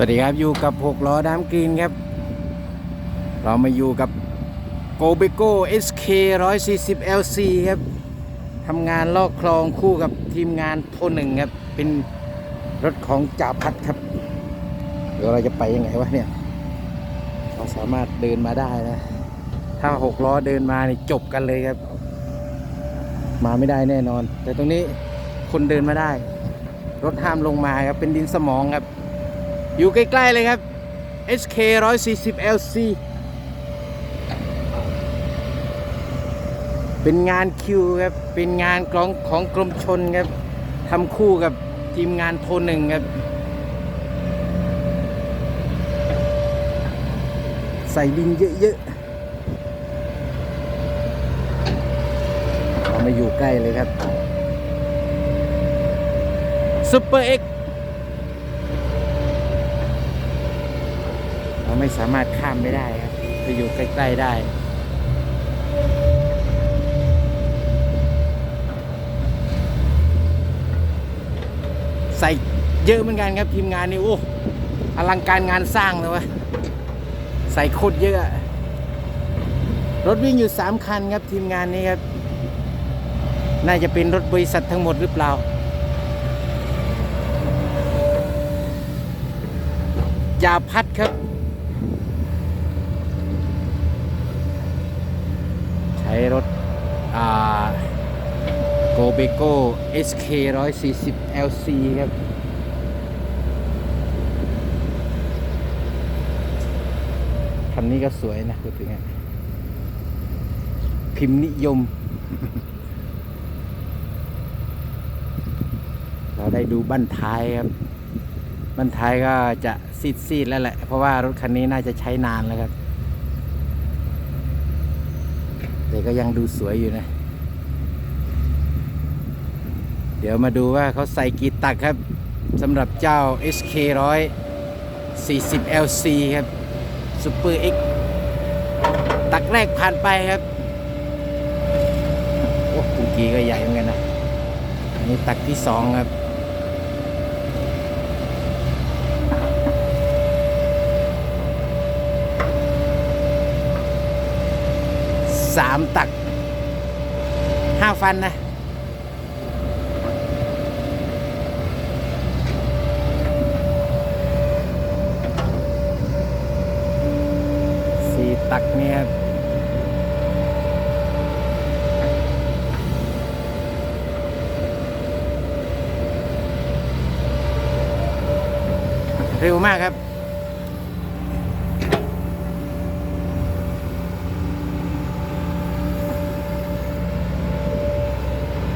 วัสดีครับอยู่กับ 6 ล้อน้ำกรีนครับ เรามาอยู่กับ g o b e c o SK 140 LC ครับทำงานลอกคลองคู่กับทีมงานโทหนึ่งครับ เป็นรถของจ่าพัดครับ เดี๋ยวเราจะไปยังไงวะเนี่ย เราสามารถเดินมาได้นะ ถ้า 6 ล้อเดินมานี่จบกันเลยครับ มาไม่ได้แน่นอน แต่ตรงนี้คนเดินมาได้ รถห้ามลงมาครับเป็นดินสมองครับ อยู่ใกล้ ๆ เลยครับ SK 140 LC เป็นงานคิวครับ เป็นงานกลองของกรมชนครับทำคู่กับทีมงานโทรหนึ่งครับ ใส่ดินเยอะๆเรามาอยู่ใกล้เลยครับซุปเปอร์เอ็ก เรา ไม่สามารถข้ามไปได้ครับไปอยู่ใกล้ ๆได้ใส่เยอะเหมือนกันครับทีมงานนี่โอ้อลังการงานสร้างเลยวะใส่โคตรเยอะอะรถวิ่งอยู่สามคันครับทีมงานนี้ครับ น่าจะเป็นรถบริษัททั้งหมดหรือเปล่า ยาพัดครับ ใช้ รถอ่าโกเบโก้ SK 140 LC ครับคันนี้ก็สวยนะพูดถึงพิมพ์นิยม เราได้ดูบั้นท้ายครับ บั้นท้ายก็จะซีดๆแล้วแหละ เพราะว่ารถคันนี้น่าจะใช้นานแล้วครับ แต่ก็ยังดูสวยอยู่นะ เดี๋ยวมาดูว่าเขาใส่กี่ตักครับสำหรับเจ้า SK 140 LC ครับ Super X ตักแรกผ่านไปครับ โอ้คุกีก็ใหญ่เหมือนกันนะ อันนี้ตักที่สองครับ สามตักห้าฟันนะ สี่ตักเนี่ยครับเร็วมากครับ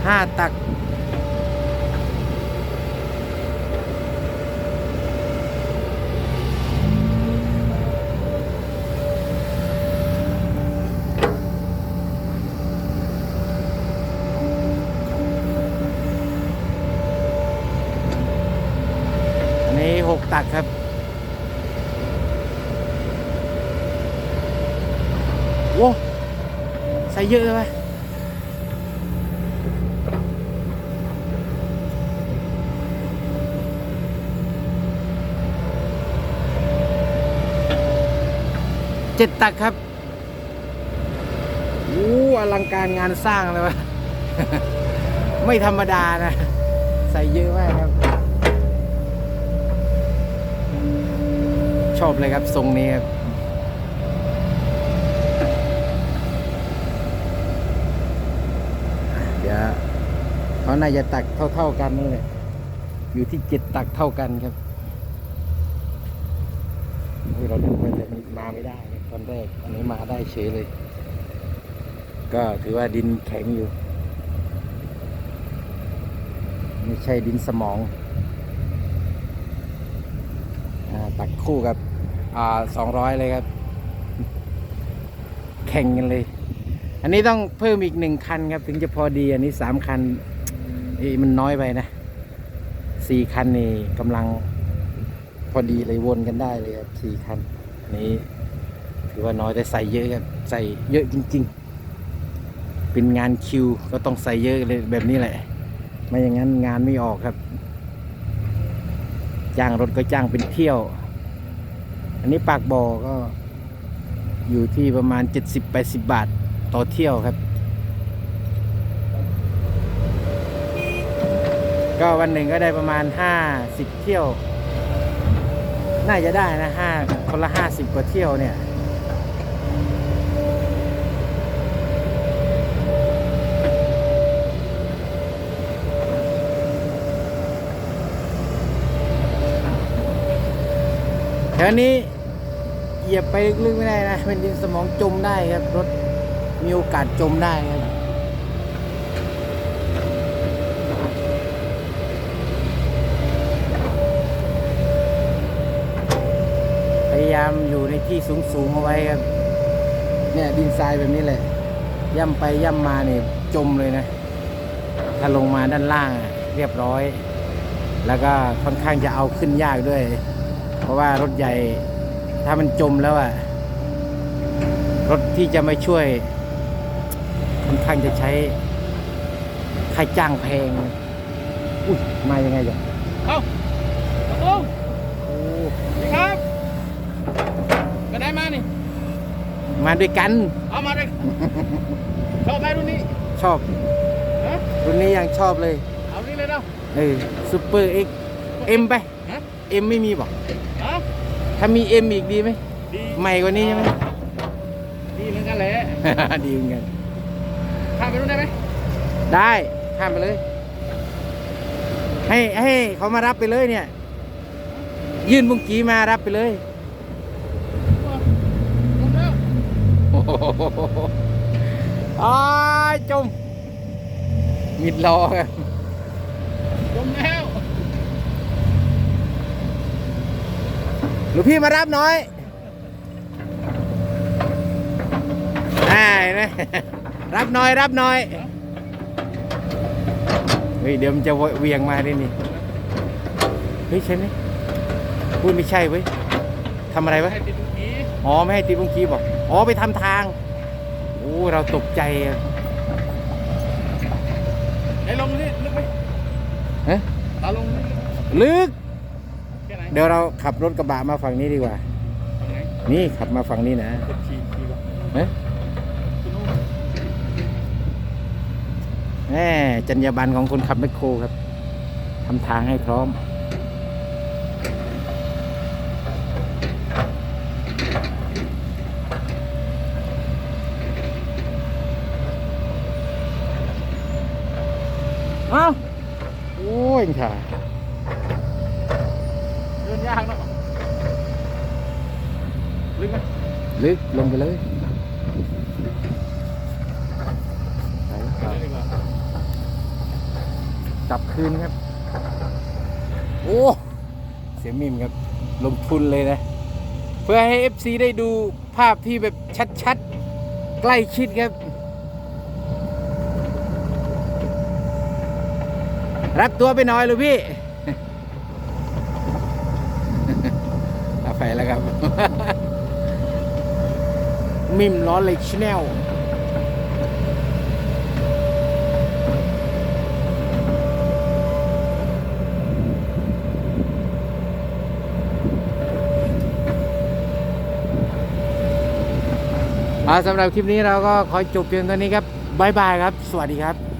ห้าตัก อันนี้หกตักครับโว้ใส่เยอะเลยไหม เจ็ดตักครับโอ้อลังการงานสร้างเลยวะไม่ธรรมดานะ ใส่เยอะมากครับ ชอบเลยครับทรงนี้ครับเดี๋ยวเขาน่าจะตักเท่า ๆกันนี่แหละอยู่ที่เจ็ดตักเท่ากันครับเฮ้ยเราดูว่าจะมาไม่ได้ ตอนแรก อันนี้มาได้เฉยเลย ก็ถือว่าดินแข็งอยู่ ไม่ใช่ดินสมองอตักคู่กับสองร้อยเลยครับ แข่งกันเลย อันนี้ต้องเพิ่มอีกหนึ่งคันครับ ถึงจะพอดี อันนี้สามคันอ้ยมันน้อยไปนะสี่คันนี่กำลังพอดีเลยวนกันได้เลยครับสี่คันอันนี้ ถือว่าน้อยแต่ใส่เยอะครับใส่เยอะจริง ๆ เป็นงานคิวก็ต้องใส่เยอะเลยแบบนี้แหละ ไม่อย่างนั้นงานไม่ออกครับ จ้างรถก็จ้างเป็นเที่ยว อันนี้ปากบ่อก็อยู่ที่ประมาณ 70-80 บาทต่อเที่ยวครับ ก็วันหนึ่งก็ได้ประมาณ 50 เที่ยว น่าจะได้นะห้าคนละ 50 กว่าเที่ยวเนี่ย แถวนี้เหยียบไปลึกๆไม่ได้นะ เป็นดินสมองจมได้ครับ รถมีโอกาสจมได้ครับพยายามอยู่ในที่สูงๆเอาไว้ครับ เนี่ยดินทรายแบบนี้แหละ ย่ำไปย่ำมาเนี่ยจมเลยนะ ถ้าลงมาด้านล่างเรียบร้อย แล้วก็ค่อนข้างจะเอาขึ้นยากด้วย เพราะว่ารถใหญ่ถ้ามันจมแล้วอะรถที่จะมาช่วย ค่อนข้างจะใช้ค่าจ้างแพงอุ้ยมายังไงจ๊ะเอ้าตะตุ้ง โอ้ นี่ครับไปไหนมานี่ มาด้วยกัน เอามาเลยชอบไหมรุ่นนี้ชอบ ฮะรุ่นนี้ยังชอบเลยเอานี่เลยเนาะเออซูเปอร์เอ็กเอ็มไปฮะเอ็มไม่มีบอกฮะถ้ามีเอ็มอีกดีไหมดีใหม่กว่านี้ใช่ไหม ดีเหมือนกันแหละดีเหมือนกันข้ามไปรุ่นได้ไหมได้ข้ามไปเลย ให้ให้เขามารับไปเลยเนี่ย ยื่นบุงกีมารับไปเลย จมแล้ว โอ้โหอ้ายจมมิดรอครับจมแล้วหรือพี่มารับหน้อยได้นะรับหน้อยรับหน้อย เฮ้ยเดี๋ยวมันจะเหวียงมาดินี่ เฮ้ยใช่ไหมพูดไม่ใช่เว้ยทำอะไรวะให้ติดทุกทีอ๋อ ไม่ให้ตีบุงกีบอก อ๋อไปทำทางโอ้เราตกใจอะไหนลงนี่ลึกไหมเอ๊ะตาลงนี่ลึกลึกแค่ไหนเดี๋ยวเราขับรถกระบะมาฝั่งนี้ดีกว่าตรงไหนนี่ขับมาฝั่งนี้นะกดขี่ขี่ก่อนเอ๊ะขึ้นนู่นแหมจรรยาบรรณของคนขับแมคโครครับทำทางให้พร้อม เอ้า โอ้ยค่ะเดินยากเนาะลึกไหมลึกลงไปเลยไปเดินดีกว่ากลับคืนครับ โอ้ เสียมิมครับ ลงทุนเลยนะ เพื่อให้ FC ได้ดูภาพที่แบบชัดๆ ใกล้ชิดครับ รับตัวไปหน่อยลูกพี่เอาไปแล้วครับ มิมล้อเล็กชแนลอ่าสำหรับคลิปนี้เราก็ขอจบเพียงเท่านี้ครับบ๊ายบายครับ สวัสดีครับ